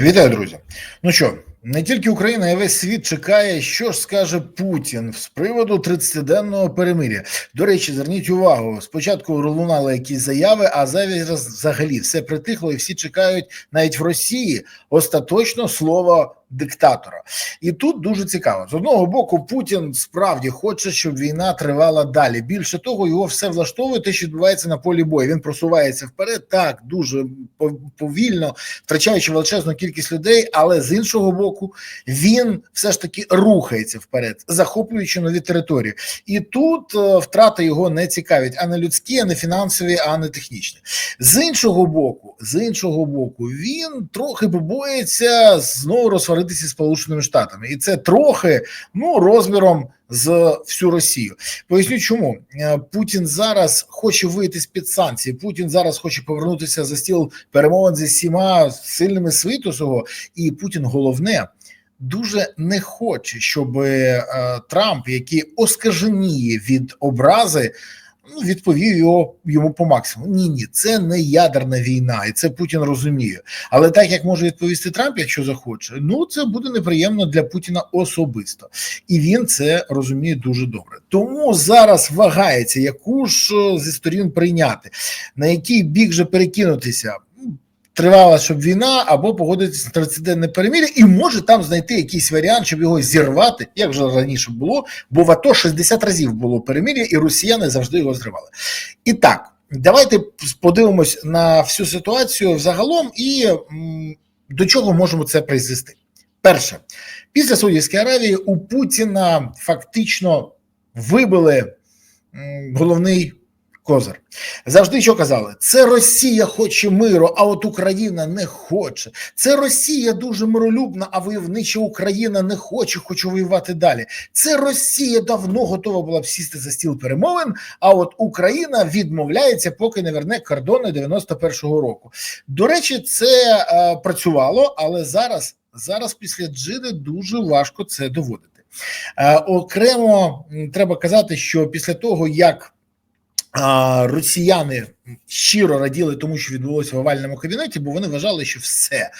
Вітаю, друзі. Ну що, не тільки Україна, а й весь світ чекає, що ж скаже Путін з приводу 30-денного перемиря. До речі, зверніть увагу: спочатку лунали якісь заяви, а зараз взагалі все притихло, і всі чекають навіть в Росії остаточно слово диктатора. І тут дуже цікаво з одного боку, Путін справді хоче, щоб війна тривала далі. Більше того, його все влаштовує те, що відбувається на полі бою. Він просувається вперед, так дуже повільно, втрачаючи величезну кількість людей, але з іншого боку, він все ж таки рухається вперед, захоплюючи нові території. І тут е, втрати його не цікавить, а не людські, а не фінансові, а не технічні. З іншого боку, з іншого боку, він трохи побоїться знову розсваритися з Сполученими Штатами, і це трохи ну розміром з всю Росію. Поясню, чому Е, Путін зараз хоче вийти з під санкцій. Путін зараз хоче повернутися за стіл перемовин зі всіма сильними світу свого, і Путін головне. Дуже не хоче, щоб е, Трамп, який оскаженіє від образи, ну, відповів його йому по максимуму. Ні, ні, це не ядерна війна, і це Путін розуміє. Але так як може відповісти Трамп, якщо захоче, ну це буде неприємно для Путіна особисто, і він це розуміє дуже добре. Тому зараз вагається, яку ж е, зі сторін прийняти, на який бік же перекинутися. Тривала, щоб війна або погодитися на 30-денне перемір'я, і може там знайти якийсь варіант, щоб його зірвати, як вже раніше було, бо в АТО 60 разів було перемір'я, і росіяни завжди його зривали. І так, давайте подивимось на всю ситуацію взагалом і до чого можемо це призвести. Перше, після Саудівської Аравії у Путіна фактично вибили головний козир. Завжди що казали: це Росія хоче миру, а от Україна не хоче. Це Росія дуже миролюбна, а войовнича Україна не хоче, хоче воювати далі. Це Росія давно готова була б сісти за стіл перемовин. А от Україна відмовляється, поки не верне кордони 91-го року. До речі, це е, працювало, але зараз, зараз після Джиди дуже важко це доводити. Е, окремо треба казати, що після того як Росіяни щиро раділи тому, що відбулося в овальному кабінеті, бо вони вважали, що все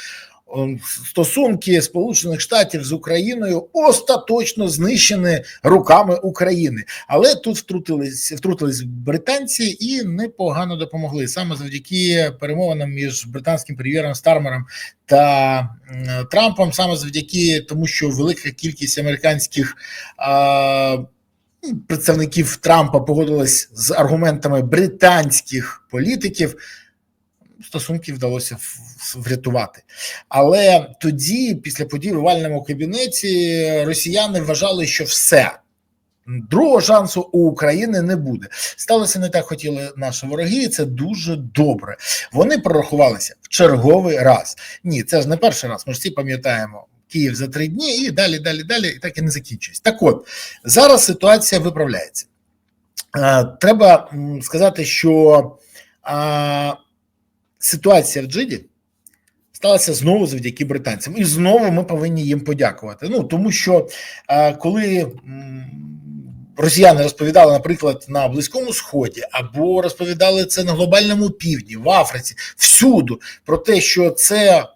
стосунки Сполучених Штатів з Україною остаточно знищені руками України. Але тут втрутились втрутились британці і непогано допомогли саме завдяки перемовинам між британським прем'єром Стармером та Трампом, саме завдяки тому, що велика кількість американських. А, представників Трампа погодились з аргументами британських політиків. Стосунки вдалося врятувати, але тоді, після подій в овальному кабінеті, росіяни вважали, що все другого шансу у України не буде. Сталося не так, хотіли наші вороги, і це дуже добре. Вони прорахувалися в черговий раз. Ні, це ж не перший раз. Ми ж всі пам'ятаємо Київ за три дні, і далі, далі, далі, і так і не закінчується. Так от зараз ситуація виправляється. Треба сказати, що ситуація в Джиді сталася знову завдяки британцям, і знову ми повинні їм подякувати. Ну тому що коли росіяни розповідали, наприклад, на Близькому Сході, або розповідали це на глобальному півдні, в Африці, всюду про те, що це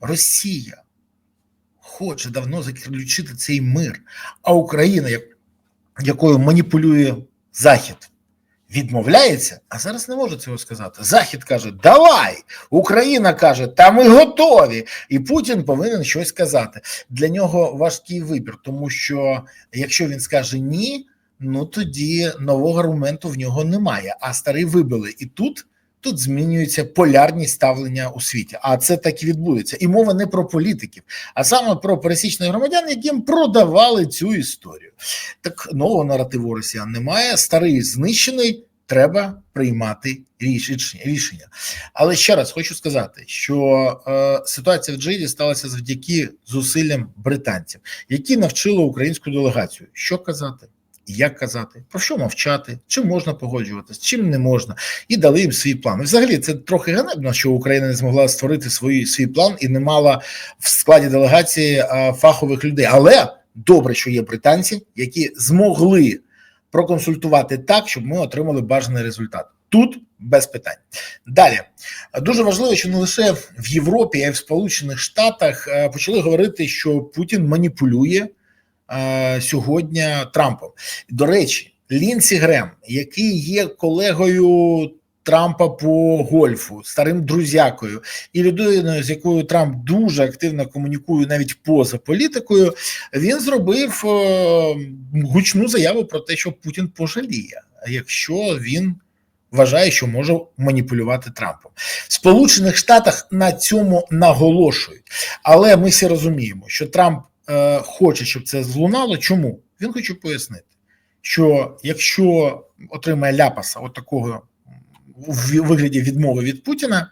Росія хоче давно заключити цей мир, а Україна, якою маніпулює Захід, відмовляється, а зараз не може цього сказати. Захід каже: Давай! Україна каже, та ми готові. І Путін повинен щось сказати. Для нього важкий вибір, тому що якщо він скаже ні, ну тоді нового аргументу в нього немає. А старий вибили. І тут тут змінюється полярність ставлення у світі. А це так і відбудеться. І мова не про політиків, а саме про пересічних громадян, яким продавали цю історію. Так нового наративу росіян немає. Старий знищений. Треба приймати рішення. Але ще раз хочу сказати, що е, ситуація в Джиді сталася завдяки зусиллям британців, які навчили українську делегацію, що казати, як казати, про що мовчати, чим можна погоджуватися, чим не можна, і дали їм свій план. І взагалі це трохи ганебно, що Україна не змогла створити свій, свій план і не мала в складі делегації а, фахових людей. Але добре, що є британці, які змогли проконсультувати так, щоб ми отримали бажаний результат. тут без питань. Далі дуже важливо, що не лише в Європі, а й в Сполучених Штатах е, почали говорити, що Путін маніпулює е, сьогодні Трампом. До речі, Лінсі Грем, який є колегою. Трампа по гольфу, старим друзякою і людиною, з якою Трамп дуже активно комунікує навіть поза політикою, він зробив е, гучну заяву про те, що Путін пожаліє, якщо він вважає, що може маніпулювати Трампом. В Сполучених Штатах на цьому наголошують, але ми всі розуміємо, що Трамп е, хоче, щоб це злунало. Чому він хоче пояснити, що якщо отримає ляпаса, от такого в вигляді відмови від Путіна,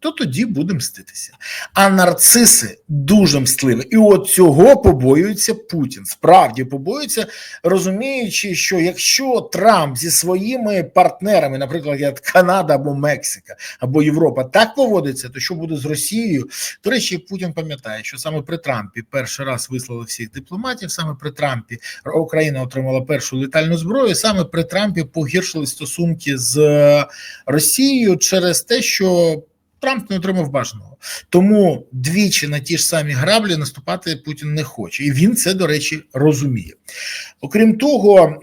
то тоді буде мститися. А нарциси дуже мстливі. І от цього побоюється Путін. Справді побоюється, розуміючи, що якщо Трамп зі своїми партнерами, наприклад, як Канада або Мексика, або Європа, так поводиться, то що буде з Росією? До речі, Путін пам'ятає, що саме при Трампі перший раз вислали всіх дипломатів, саме при Трампі Україна отримала першу летальну зброю. Саме при Трампі погіршили стосунки з Росією через те, що Трамп не отримав бажаного, тому двічі на ті ж самі граблі наступати Путін не хоче, і він це до речі розуміє. Окрім того,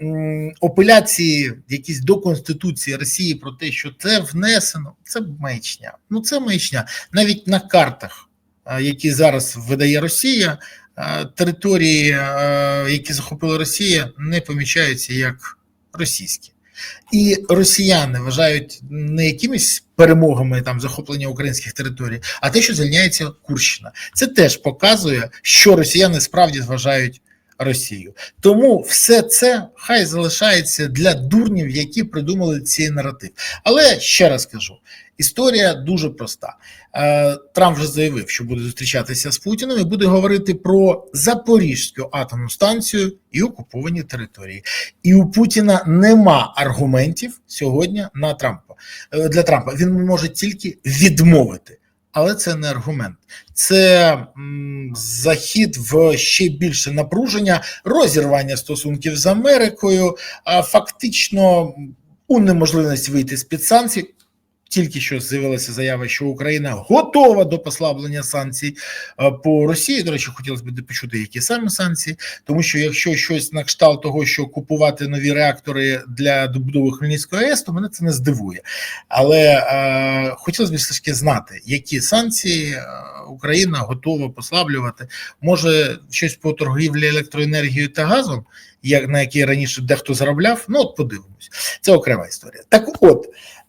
апеляції якісь до конституції Росії про те, що це внесено, це маячня. Ну це маячня навіть на картах, які зараз видає Росія, території, які захопила Росія, не помічаються як російські. І росіяни вважають не якимись перемогами там захоплення українських територій, а те, що звільняється Курщина. Це теж показує, що росіяни справді зважають Росію. Тому все це хай залишається для дурнів, які придумали цей наратив. Але ще раз кажу: історія дуже проста. Е, Трамп вже заявив, що буде зустрічатися з Путіним і буде говорити про Запорізьку атомну станцію і окуповані території. І у Путіна нема аргументів сьогодні на Трампа е, для Трампа. Він може тільки відмовити. Але це не аргумент, це захід в ще більше напруження, розірвання стосунків з Америкою, а фактично унеможливість вийти з під санкцій. Тільки що з'явилася заява, що Україна готова до послаблення санкцій е, по Росії. До речі, хотілося б почути, які саме санкції, тому що якщо щось на кшталт того, що купувати нові реактори для добудови Хмельницької АЕС, то мене це не здивує. Але е, хотілося б все ж таки знати, які санкції е, Україна готова послаблювати. Може щось по торгівлі електроенергією та газом, як на якій раніше дехто заробляв. Ну от подивимось, це окрема історія. Так, от.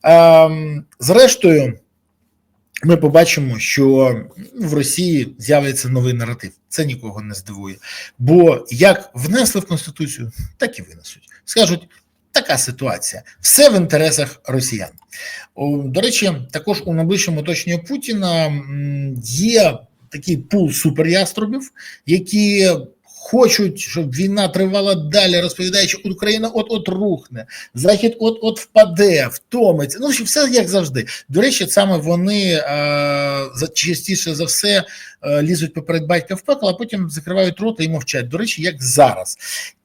Ем, зрештою, ми побачимо, що в Росії з'явиться новий наратив. Це нікого не здивує. Бо як внесли в Конституцію, так і винесуть. Скажуть, така ситуація. Все в інтересах росіян. До речі, також у найближчому оточенні Путіна є такий пул суперяструбів, які хочуть, щоб війна тривала далі, розповідаючи, Україна от-от рухне, Захід от-от впаде, втомиться. Ну все як завжди. До речі, саме вони е, частіше за все е, лізуть поперед батька в пекло, а потім закривають рота і мовчать. До речі, як зараз.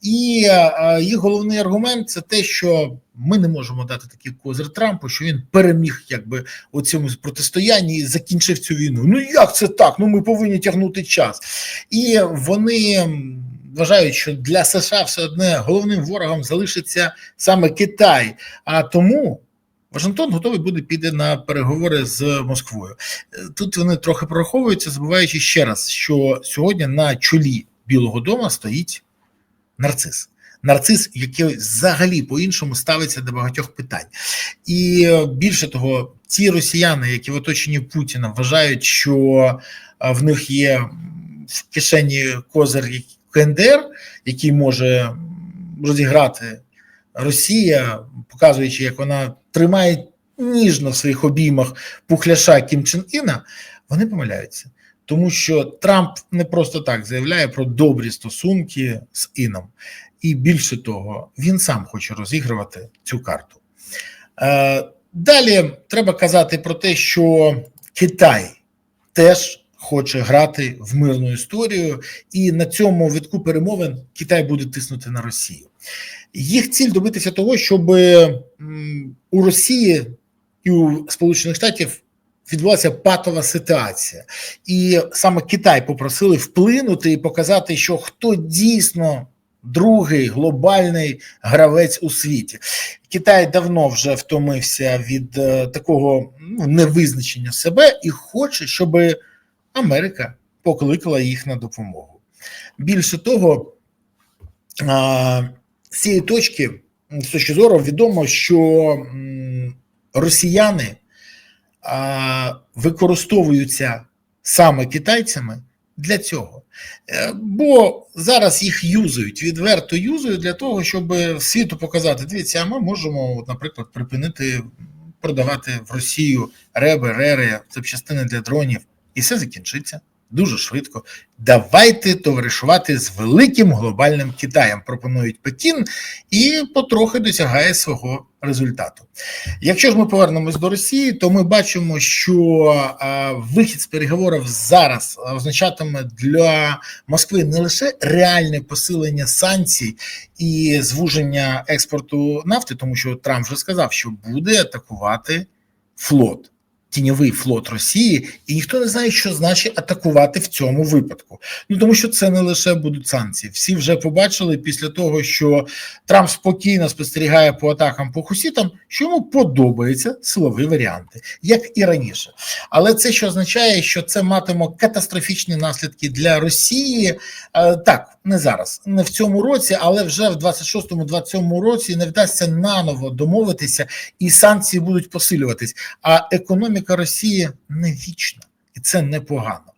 І е, їх головний аргумент це те, що ми не можемо дати такий козир Трампу, що він переміг, якби у цьому протистоянні і закінчив цю війну. Ну як це так? Ну ми повинні тягнути час, і вони вважають, що для США все одне головним ворогом залишиться саме Китай. А тому Вашингтон готовий буде піде на переговори з Москвою. Тут вони трохи прораховуються, забуваючи ще раз, що сьогодні на чолі Білого Дому стоїть нарцис нарцис, який взагалі по-іншому ставиться до багатьох питань. І більше того, ті росіяни, які в оточенні Путіна вважають, що в них є в кишені козир КНДР, який може розіграти Росія, показуючи, як вона тримає ніжно в своїх обіймах пухляша Кім Чен Іна, вони помиляються. Тому що Трамп не просто так заявляє про добрі стосунки з Іном. І більше того, він сам хоче розігрувати цю карту. Е, далі треба казати про те, що Китай теж хоче грати в мирну історію, і на цьому витку перемовин Китай буде тиснути на Росію. Їх ціль добитися того, щоб у Росії і у Сполучених Штатів відбулася патова ситуація, і саме Китай попросили вплинути і показати, що хто дійсно другий глобальний гравець у світі. Китай давно вже втомився від е, такого ну, невизначення себе і хоче, щоб Америка покликала їх на допомогу. Більше того, з цієї точки, з точки зору, відомо, що росіяни використовуються саме китайцями для цього. Е, Бо зараз їх юзають, відверто юзують для того, щоб світу показати: дивіться, а ми можемо, от, наприклад, припинити продавати в Росію реби, рери, запчастини для дронів, і все закінчиться дуже швидко. Давайте товаришувати з великим глобальним Китаєм. Пропонують Пекін і потрохи досягає свого результату. Якщо ж ми повернемось до Росії, то ми бачимо, що вихід з переговорів зараз означатиме для Москви не лише реальне посилення санкцій і звуження експорту нафти, тому що Трамп вже сказав, що буде атакувати флот. Тіньовий флот Росії, і ніхто не знає, що значить атакувати в цьому випадку. Ну тому що це не лише будуть санкції. Всі вже побачили після того, що Трамп спокійно спостерігає по атакам по хусітам, що йому подобаються силові варіанти, як і раніше. Але це що означає, що це матиме катастрофічні наслідки для Росії. Е, Так, не зараз, не в цьому році, але вже в 26-27 році не вдасться наново домовитися, і санкції будуть посилюватись. А економіка Росії не вічна, і це непогано.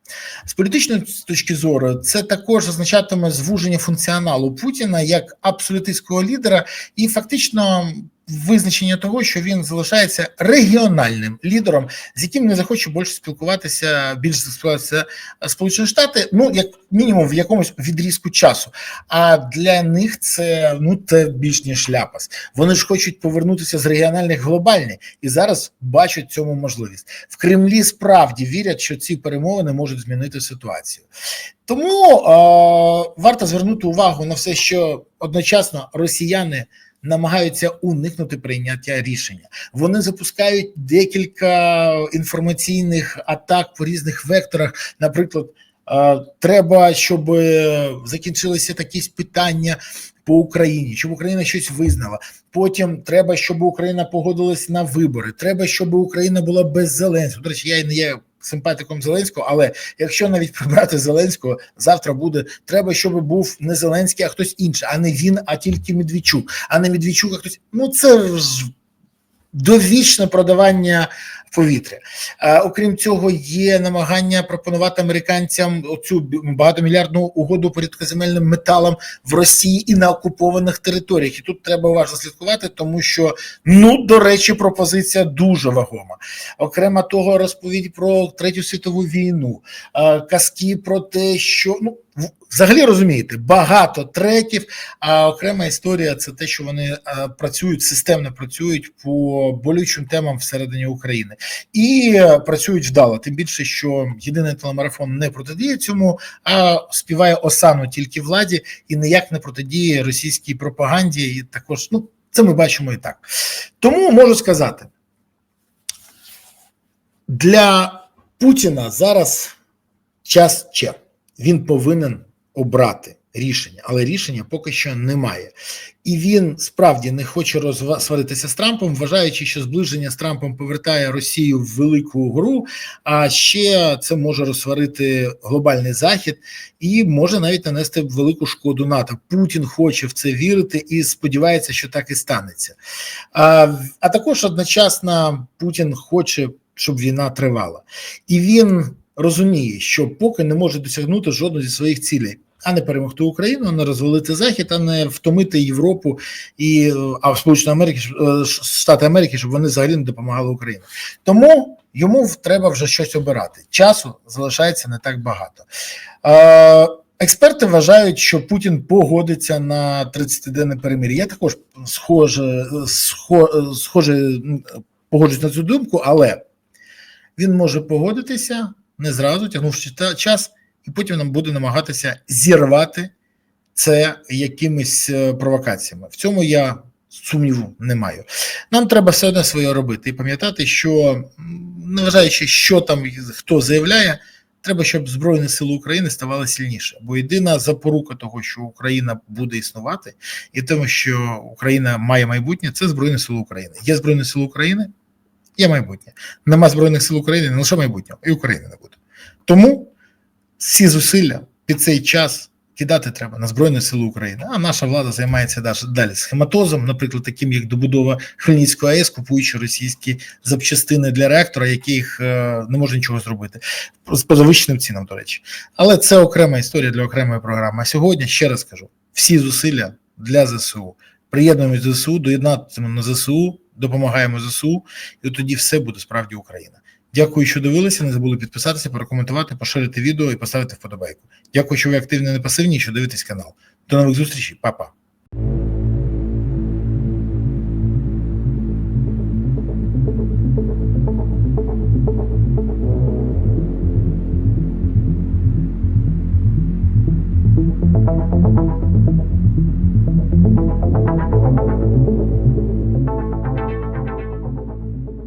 З політичної точки зору, це також означатиме звуження функціоналу Путіна як абсолютистського лідера, і фактично визначення того, що він залишається регіональним лідером, з яким не захоче більше спілкуватися, більше спілкуватися Сполучені Штати, ну як мінімум в якомусь відрізку часу. А для них це ну це більш ніж ляпас. Вони ж хочуть повернутися з регіональних в глобальні і зараз бачать цьому можливість. В Кремлі справді вірять, що ці перемовини можуть змінити ситуацію. Тому е, варто звернути увагу на все, що одночасно росіяни намагаються уникнути прийняття рішення. Вони запускають декілька інформаційних атак по різних векторах. Наприклад, е, треба, щоб закінчилися якісь питання. По Україні, щоб Україна щось визнала. Потім треба, щоб Україна погодилась на вибори. Треба, щоб Україна була без Зеленського. До речі, я не є симпатиком Зеленського, але якщо навіть прибрати Зеленського, завтра буде треба, щоб був не Зеленський, а хтось інший, а не він, а тільки Медведчук, а не Медведчук, а хтось. Ну це ж довічне продавання повітря. А, окрім цього, є намагання пропонувати американцям оцю багатомільярдну угоду по рідкоземельним металам в Росії і на окупованих територіях. І тут треба уважно слідкувати, тому що ну до речі, пропозиція дуже вагома. Окремо того, розповідь про третю світову війну, а, казки про те, що ну. Взагалі розумієте, багато третів. А окрема історія це те, що вони працюють системно працюють по болючим темам всередині України і працюють вдало. Тим більше, що єдиний телемарафон не протидіє цьому, а співає осану тільки владі і ніяк не протидіє російській пропаганді. І також ну це ми бачимо і так. Тому можу сказати для Путіна зараз час че. Він повинен обрати рішення, але рішення поки що немає. І він справді не хоче розваритися з Трампом, вважаючи, що зближення з Трампом повертає Росію в велику гру. А ще це може розсварити глобальний захід і може навіть нанести велику шкоду НАТО. Путін хоче в це вірити і сподівається, що так і станеться. А, а також одночасно Путін хоче, щоб війна тривала, і він розуміє, що поки не може досягнути жодної зі своїх цілей. А не перемогти Україну, а не розвалити Захід, а не втомити Європу і а в Сполучені Америки Штати Америки, щоб вони взагалі не допомагали Україні. Тому йому треба вже щось обирати. Часу залишається не так багато. Е, Експерти вважають, що Путін погодиться на 30-денне перемир'я. Я також схоже, схоже, схоже погоджуюсь на цю думку, але він може погодитися не зразу, тягнувши час, і потім нам буде намагатися зірвати це якимись е, провокаціями. В цьому я сумніву не маю. Нам треба все одно своє робити і пам'ятати, що м, неважаючи, що там хто заявляє, треба, щоб Збройні Сили України ставали сильніше. Бо єдина запорука того, що Україна буде існувати, і тому, що Україна має майбутнє, це Збройні Сили України. Є Збройні Сили України, є майбутнє. Нема Збройних сил України, не лише майбутнього, і України не буде. Тому всі зусилля під цей час кидати треба на Збройні Сили України. А наша влада займається далі- схематозом, наприклад, таким як добудова Хмельницької АЕС, купуючи російські запчастини для реактора, яких е, не може нічого зробити з позавищеним цінам, до речі. Але це окрема історія для окремої програми. А сьогодні ще раз кажу: всі зусилля для ЗСУ. Приєднуємось до ЗСУ, доєднатися на ЗСУ, допомагаємо ЗСУ, і тоді все буде справді Україна. Дякую, що дивилися. Не забули підписатися, прокоментувати, поширити відео і поставити вподобайку. Дякую, що ви активні, не пасивні, що дивитесь канал. До нових зустрічей, Па-па.